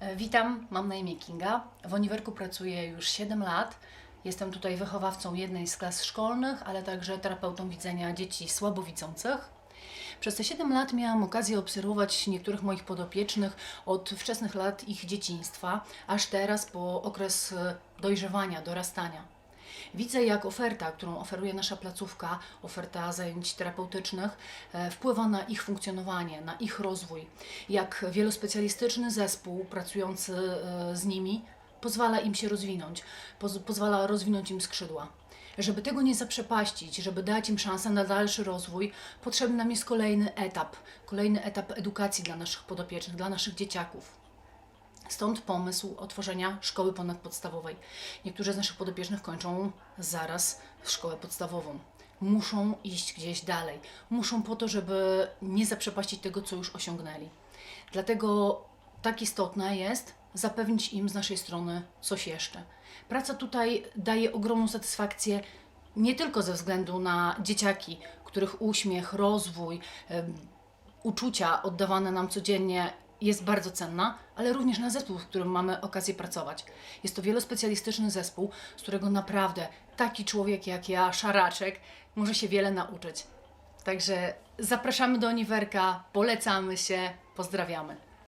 E, Witam, mam na imię Kinga. W Uniwerku pracuję już 7 lat. Jestem tutaj wychowawcą jednej z klas szkolnych, ale także terapeutą widzenia dzieci słabowidzących. Przez te 7 lat miałam okazję obserwować niektórych moich podopiecznych od wczesnych lat ich dzieciństwa, aż teraz po okres e, dojrzewania, dorastania. Widzę, jak oferta, którą oferuje nasza placówka, oferta zajęć terapeutycznych, e, wpływa na ich funkcjonowanie, na ich rozwój. Jak wielospecjalistyczny zespół pracujący e, z nimi pozwala im się rozwinąć, poz pozwala rozwinąć im skrzydła. Żeby tego nie zaprzepaścić, żeby dać im szansę na dalszy rozwój, potrzebny nam jest kolejny etap, kolejny etap edukacji dla naszych podopiecznych, dla naszych dzieciaków. Stąd pomysł otworzenia szkoły ponadpodstawowej. Niektórzy z naszych podopiecznych kończą zaraz szkołę podstawową. Muszą iść gdzieś dalej. Muszą po to, żeby nie zaprzepaścić tego, co już osiągnęli. Dlatego tak istotne jest zapewnić im z naszej strony coś jeszcze. Praca tutaj daje ogromną satysfakcję nie tylko ze względu na dzieciaki, których uśmiech, rozwój, uczucia oddawane nam codziennie jest bardzo cenna, ale również na zespół, z którym mamy okazję pracować. Jest to wielospecjalistyczny zespół, z którego naprawdę taki człowiek jak ja, szaraczek, może się wiele nauczyć. Także zapraszamy do Uniwerka, polecamy się, pozdrawiamy.